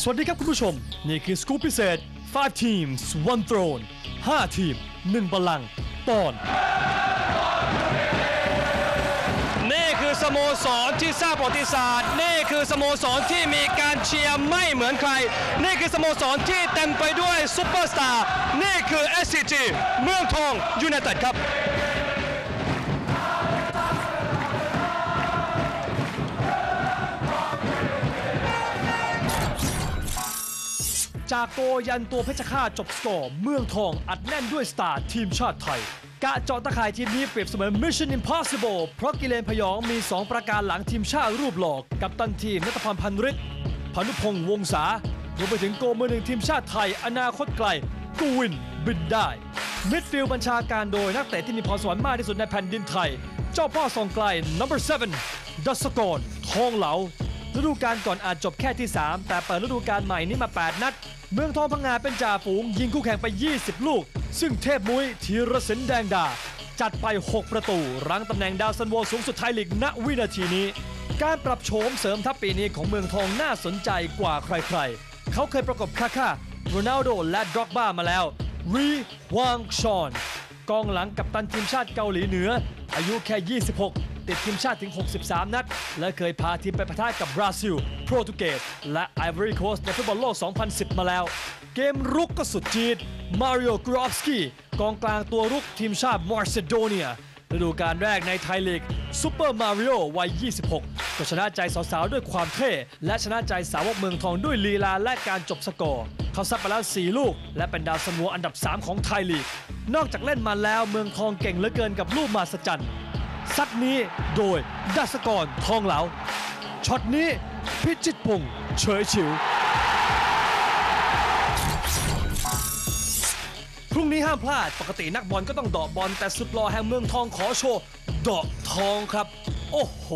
สวัสดีครับคุณผู้ชม นี่คือสกู๊ปพิเศษ 5 teams one throne 5 ทีม 1บัลลังก์ตอน นี่คือสโมสรที่สร้างประวัติศาสตร์ นี่คือสโมสรที่มีการเชียร์ไม่เหมือนใคร นี่คือสโมสรที่เต็มไปด้วยซุปเปอร์สตาร์ นี่คือ SCG เมืองทองยูไนเต็ดครับ จากโกยันตัวเพชรฆาตจบสกอร์เมืองทองอัดแน่นด้วยสตาร์ทีมชาติไทย กะเจาะตะข่ายทีมนี้เปรียบเสมือน Mission Impossible เพราะกิเลนพยองมี 2 ประการหลังทีมชาติรูปหลอก กับตันทีมนัทพันธ์พันฤทธิ์พานุพงษ์วงศารวมไปถึงโกมือหนึ่งทีมชาติไทย อนาคตไกลกูวินบินได้มิดฟิลด์บัญชาการโดยนักเตะที่มีพรสวรรค์มากที่สุดในแผ่นดินไทย เจ้าพ่อส่องไกล number 7ดัสกรทองเหลาฤดูกาลก่อนอาจจบแค่ที่ 3 แต่เปิดฤดูกาลใหม่นี้มา 8 นัด เมืองทองพังงาเป็นจ่าฝูงยิงคู่แข่งไป 20 ลูก ซึ่งเทพมุ้ยธีรศิลป์แดงดา จัดไป 6 ประตู รั้งตำแหน่งดาวซันโวสูงสุดไทยลีกณวินาทีนี้ การปรับโฉมเสริมทัพปีนี้ของเมืองทองน่าสนใจกว่าใครๆ เขาเคยประกบคาค่าโรนัลโดและดร็อกบ้ามาแล้วรีวางชอนกองหลังกับตันทีมชาติเกาหลีเหนือ อายุแค่ 26 ติดทีมชาติถึง 63 นัด และเคยพาทีมไปปะทะกับบราซิล โปรตุเกส และไอวอรี่โคสในฟุตบอลโลก 2010 มาแล้ว เกมรุกก็สุดจีด มาริโอกรอฟสกี้กองกลางตัวรุกทีมชาติมาร์เซโดเนียฤดูกาลแรกในไทยลีกซูเปอร์มาริโอวัย 26 ก็ชนะใจสาวๆ ด้วยความเท่ และชนะใจสาวกเมืองทองด้วยลีลาและการจบสกอร์ เขาซัดไปแล้ว 4 ลูก และเป็นดาวซันโวอันดับ 3 ของไทยลีก นอกจากเล่นมาแล้วเมืองทองเก่งเหลือเกินกับลูกมาสจัน ซัดนี้โดยดัสกรทองเหลาช็อตนี้พิจิตพงษ์เฉยฉิว พรุ่งนี้ห้ามพลาดปกตินักบอลก็ต้องเดอกบอลแต่สุดหล่อแห่งเมืองทองขอโชว์เดอกทองครับ โอ้โห